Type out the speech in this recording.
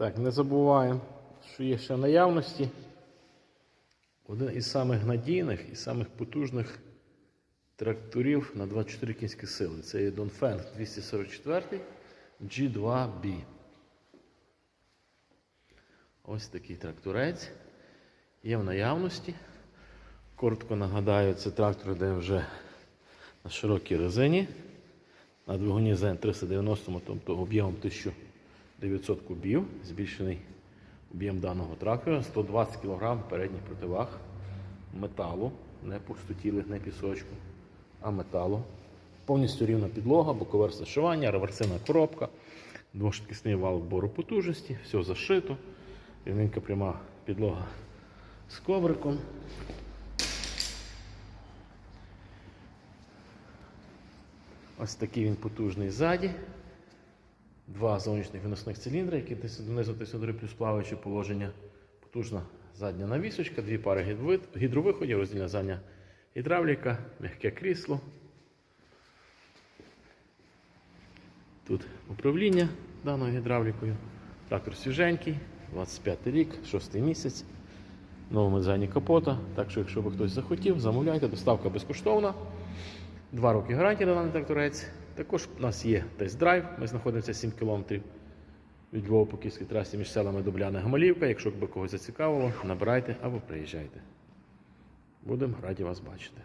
Так, не забуваємо, що є ще в наявності один із самих надійних і самих потужних тракторів на 24 кінські сили. Це є Донфенг 244 G2B. Ось такий тракторець. Є в наявності. Коротко нагадаю, це трактор, де вже на широкій резині. На двигуні ЗН 390, тобто об'ємом 1900 кубів, збільшений об'єм даного трактора, 120 кг передніх противаг металу, не пустотілих, не пісочку, а металу. Повністю рівна підлога, бокове розташування, реверсивна коробка, двошвидкісний вал вбору потужності, все зашито, рівненька пряма підлога з ковриком. Ось такий він потужний ззаді. Два зовнішніх виносних циліндри, які донизу десь плюс плаваюче положення. Потужна задня навісочка, дві пари гідровиходів, роздільна задня гідравліка, м'яке крісло. Тут управління даною гідравлікою. Трактор свіженький, 25 рік, 6 місяць. Новому дизайні капота. Так що, якщо би хтось захотів, замовляйте, доставка безкоштовна. Два роки гарантії на даний тракторець. Також у нас є тест-драйв. Ми знаходимося 7 кілометрів від Львова по Київській трасі між селами Дубляна Гамалівка. Якщо б когось зацікавило, набирайте або приїжджайте. Будемо раді вас бачити.